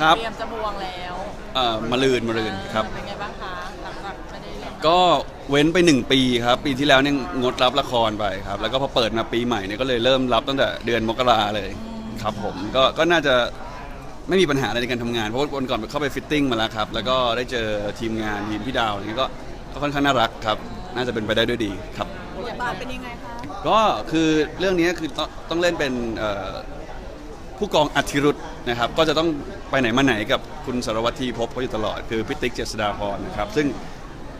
ครับ เตรียมจะบวงแล้วเอ่อมาลืนมาลืนครับ เป็นไงบ้างคะหลังจากไม่ได้เล่นก็เว้นไป1ปีครับ ปีที่แล้วเนี่ยงดรับละครไปครับ แล้วก็พอเปิดมาปีใหม่เนี่ยก็เลยเริ่มรับตั้งแต่เดือนมกราเลยครับผมก็ก็น่าจะไม่มีปัญหาอะไรในการทำงาน เพราะว่าวันก่อนเข้าไปฟิตติ้งมาแล้วครับ แล้วก็ได้เจอทีมงานทีมพี่ดาวอะไรเงี้ยก็ก็ค่อนข้างน่ารักครับ น่าจะเป็นไปได้ด้วยดีครับ บทบาทเป็นยังไงคะก็คือเรื่องนี้คือต้องต้องเล่นเป็นเอ่อผู้กองอัธิรุธ นะครับก็จะต้องไปไหนมาไหนกับคุณสารวัตรทีพบเขาอยู่ตลอดคือพิติกเจษฎาพรนะครับซึ่ง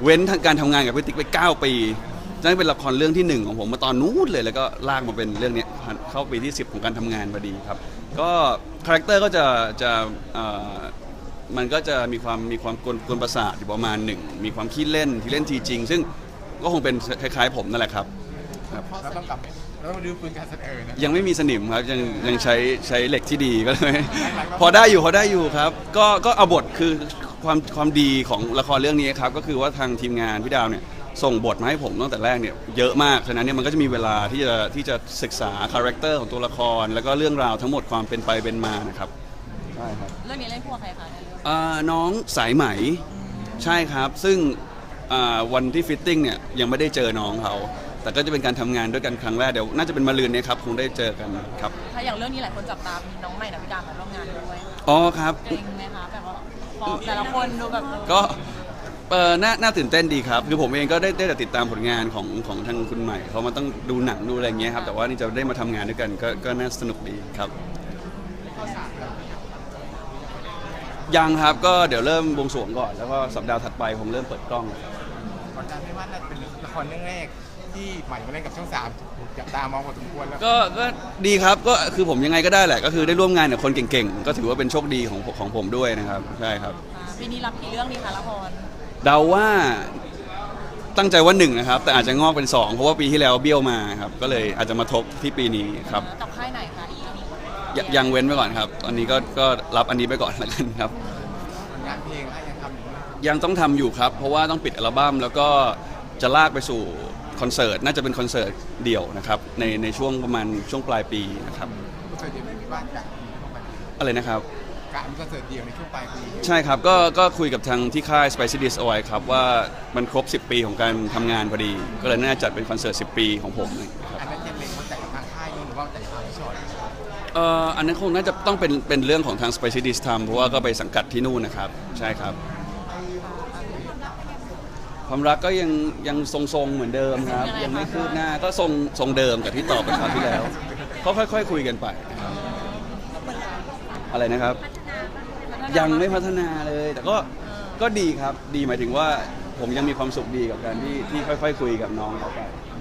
เว้นทางการทำงานกับพิติกไป 9 ปีนั่นเป็นละครเรื่องที่หนึ่งของผมมาตอนนู้นเลยแล้วก็ลากมาเป็นเรื่องนี้เข้าปีที่ 10 ของการทำงานพอดีครับ ก็คาแรคเตอร์ก็จะจะเอ่อมันก็จะมีความมีความกวนกวนประสาทอยู่ประมาณหนึ่งมีความขี้เล่นที่เล่นทีจริง ซึ่งก็คงเป็นคล้ายๆผมนั่นแหละครับครับเราต้องกลับ เราต้องดูปืนการแสดงนะ ยังไม่มีสนิมครับยังยังใช้ใช้เหล็กที่ดีก็เลย พอได้อยู่พอได้อยู่ครับ ก็ก็เอาบทคือความความดีของละครเรื่องนี้ครับก็คือว่าทางทีมงานพี่ดาวเนี่ยส่งบทมาให้ผมตั้งแต่แรกเนี่ยเยอะมากฉะนั้นเนี่ยมันก็จะมีเวลาที่จะที่จะศึกษาคาแรคเตอร์ของตัวละคร แล้วก็เรื่องราวทั้งหมดความเป็นไปเป็นมานะครับใช่ครับเรื่องนี้เล่นพวกใครคะในเรื่องอ่าน้องสายไหมใช่ครับ ซึ่งอ่าวันที่ฟิตติ้งเนี่ยยังไม่ได้เจอน้องเขา แต่ก็จะเป็นการทำงานด้วยกันครั้งแรกเดี๋ยวน่าจะเป็นมาลืนเนี้ครับคงได้เจอกันครับถ้าอย่างเรื่องนี้หลายคนจับตามีน้องใหม่ดาวิดามาร่วมงานด้วยอ๋อครับ เก่งไหมคะแบบว่าพอแต่ละคนดูแบบก็เออน่าน่าตื่นเต้นดีครับ คือผมเองก็ได้ได้แต่ติดตามผลงานของของทางคุณใหม่เขามาต้องดูหนังดูอะไรอย่างเงี้ยครับ แต่ว่านี่จะได้มาทำงานด้วยกันก็ก็น่าสนุกดีครับ ยังครับก็เดี๋ยวเริ่มบวงสรวงก่อน แล้วก็สัปดาห์ถัดไปผมเริ่มเปิดกล้องครับก่อนหน้านี้ว่าน่าจะเป็นละครเรื่องแรก ที่ใหม่มาเล่นกับช่องสามถูกจับตามองพอสมควรแล้วก็ก็ดีครับก็คือผมยังไงก็ได้แหละ ก็คือได้ร่วมงานกับคนเก่งๆ ก็ถือว่าเป็นโชคดีของของผมด้วยนะครับ ใช่ครับอ่าปีนี้รับกี่เรื่องดีคะละครเดาว่าตั้งใจว่าหนึ่งนะครับ แต่อาจจะงอกเป็นสองเพราะว่าปีที่แล้วเบี้ยวมาครับ ก็เลยอาจจะมาทบที่ปีนี้ครับกับค่ายไหนคะอีกเรื่องนี้ยยังเว้นไว้ก่อนครับตอนนี้ก็ก็รับอันนี้ไปก่อนแล้วกันครับผลงานเพลงให้ยังทำอยู่ไหมยังต้องทำอยู่ครับ เพราะว่าต้องปิดอัลบั้มแล้วก็จะลากไปสู่ คอนเสิร์ตน่าจะเป็นคอนเสิร์ตเดี่ยวนะครับในในช่วงประมาณช่วงปลายปีนะครับคอนเสิร์ตเดียวไม่มีบ้านกะเข้าไปอะไรนะครับกะมีคอนเสิร์ตเดียวในช่วงปลายปีใช่ครับก็ก็คุยกับทางที่ค่าย Spicy Dish เอาไว้ครับว่ามันครบ 10 ปีของการทำงานพอดี ก็เลยน่าจะจัดเป็นคอนเสิร์ต 10 ปีของผมนะครับอันนั้นจะเล็งมาจากทางค่ายหรือว่าจากทางพี่ชอตเอ่ออันนั้นคงน่าจะต้องเป็นเป็นเรื่องของทาง Spicy Dish ทำเพราะว่าก็ไปสังกัดที่นู่นนะครับใช่ครับ ความรักก็ยังยังทรงๆเหมือนเดิมครับ ยังไม่คืบหน้าก็ทรงทรงเดิมกับที่ตอบไปคราวที่แล้วก็ค่อยๆคุยกันไปนะครับอะไรนะครับ ยังไม่พัฒนาเลย แต่ก็ก็ดีครับดีหมายถึงว่าผมยังมีความสุขดีกับการที่ที่ค่อย ๆ คุยกับน้องเขาไป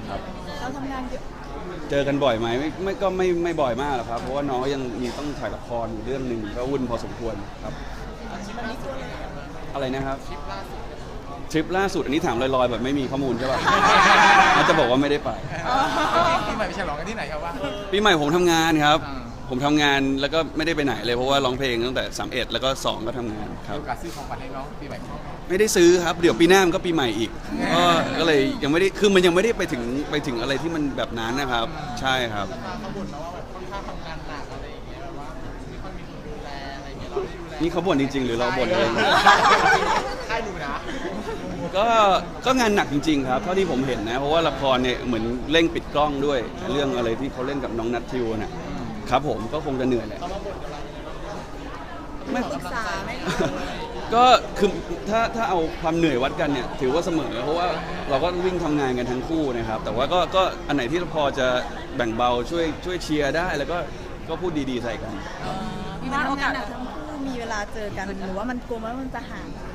ครับ เราทำงานเยอะเจอกันบ่อยไหมไม่ไม่ก็ไม่ไม่บ่อยมากหรอกครับ เพราะว่าน้องก็ยังมีต้องถ่ายละครอยู่เรื่องหนึ่งก็วุ่นพอสมควรครับ อะไรนะครับ ทริปล่าสุดอันนี้ถามลอยๆ แบบไม่มีข้อมูลใช่ป่ะน่าจะบอกว่าไม่ได้ไปที่ใหม่ไปฉลองกันที่ไหนครับว่า ปีใหม่ผมทำงานครับ อ่า ผมทำงานแล้วก็ไม่ได้ไปไหนเลยเพราะว่าร้องเพลงตั้งแต่ 31 แล้วก็ 2 ก็ทำงานคมีรับ โอกาสซื้อของขวัญให้น้องปีใหม่ของ ไม่ได้ซื้อครับ เดี๋ยวปีหน้ามันก็ปีใหม่อีก ก็ก็เลยยังไม่ได้ คือมันยังไม่ได้ไปถึงไปถึงอะไรที่มันแบบนั้นนะครับ ใช่ครับเขาบ่นมาว่าแบบค่อนข้างทำงานหนักอะไรอย่างเงี้ยแบบว่าไม่ค่อยมีคนดูแลอะไรอย่างเงี้ยเราได้ดูแลนี่เขาบ่นจริง ๆ หรือเราบ่นเองค่ายดูนะ ก็ก็งานหนักจริง ๆ ครับเท่าที่ผมเห็นนะเพราะว่าละครเนี่ยเหมือนเร่งปิดกล้องด้วย เรื่องอะไรที่เขาเล่นกับน้องนัททิวน่ะครับผมก็คงจะเหนื่อยแหละไม่ ปรึกษาไหมก็คือถ้าถ้าเอาความเหนื่อยวัดกันเนี่ยถือว่าเสมอ เพราะว่าเราก็วิ่งทำงานกันทั้งคู่นะครับ แต่ว่าก็ก็อันไหนที่พอจะแบ่งเบาช่วยช่วยเชียร์ได้ แล้วก็ก็พูดดีๆใส่กัน พี่มัว่านโอทำงากานสหนักทั้งคู่มีเวลาเจอกันหรือว่ามันกลัวว่ามันจะห่างกันไหมคะ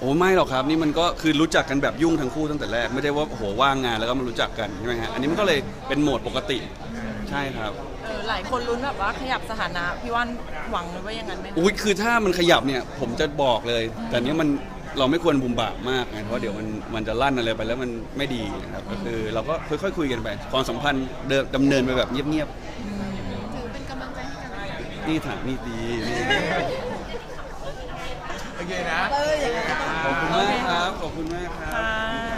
โอ้ไม่หรอกครับนี่มันก็คือรู้จักกันแบบยุ่งทั้งคู่ตั้งแต่แรกไม่ได้ว่าโอ้โหว่างงานแล้วก็มารู้จักกันใช่ไหมฮะอันนี้มันก็เลยเป็นโหมดปกติใช่ครับ เออหลายคนลุ้นแบบว่าขยับสถานะพี่ว่านหวังเลยว่าอย่างนั้นไหมคะอุ้ยคือถ้ามันขยับเนี่ยผมจะบอกเลย แต่เนี้ยมันเราไม่ควรบุมบามมากไงเพราะเดี๋ยวมันมันจะลั่นอะไรไปแล้วมันไม่ดีนะครับก็คือเราก็ค่อยๆคุยกันไปความสัมพันธ์เดิมดำเนินไปแบบเงียบถือเป็นกำลังใจให้กันๆนี่ถามนี่ดีนี่ โอเคนะ เอออย่างนั้นขอบคุณมากครับ ขอบคุณมากครับ ค่ะ